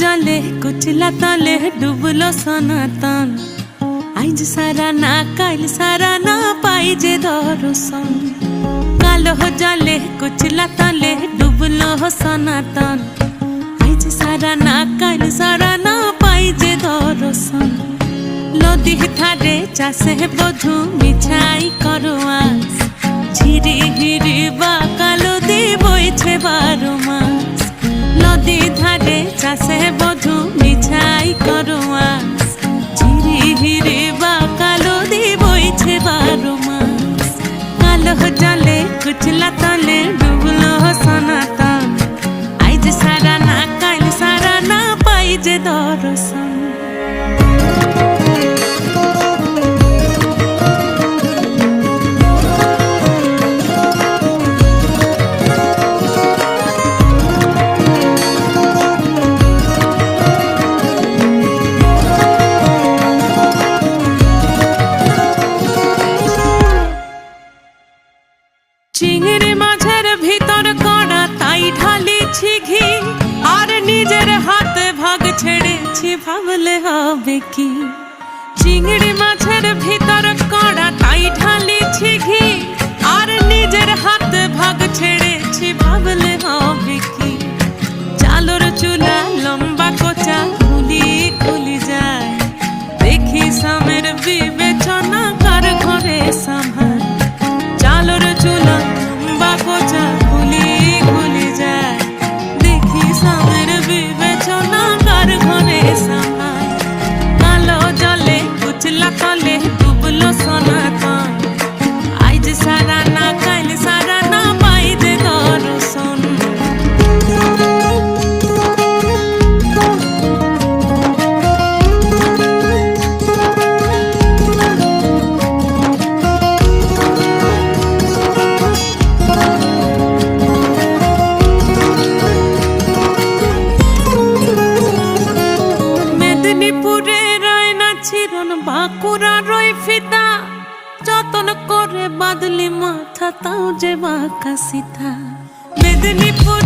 জালে কুচলা তলে ডুবলো সনাতন আইজ সারা না কাইল সারা না পাই যে দর্শন কালো জালে কুচলা তলে ডুবলো সনাতন আইজ সারা না কাইল সারা না পাই যে দর্শন নদী ধারে চাষে বধু মিছাই করো যে দর্শন ছেড়েছি ভাবলে হবে কি? চিংড়ি মাছের ভিতর কড়া তাই ঢালিছি ঘি। আর নিজের মেদিনীপুরে রয় না ছিরন বাঁকুড়া রয় ফিতা। যতন করে বাদলি মাথা, তাও যে বাঁকা সীতা। মেদিনীপুরে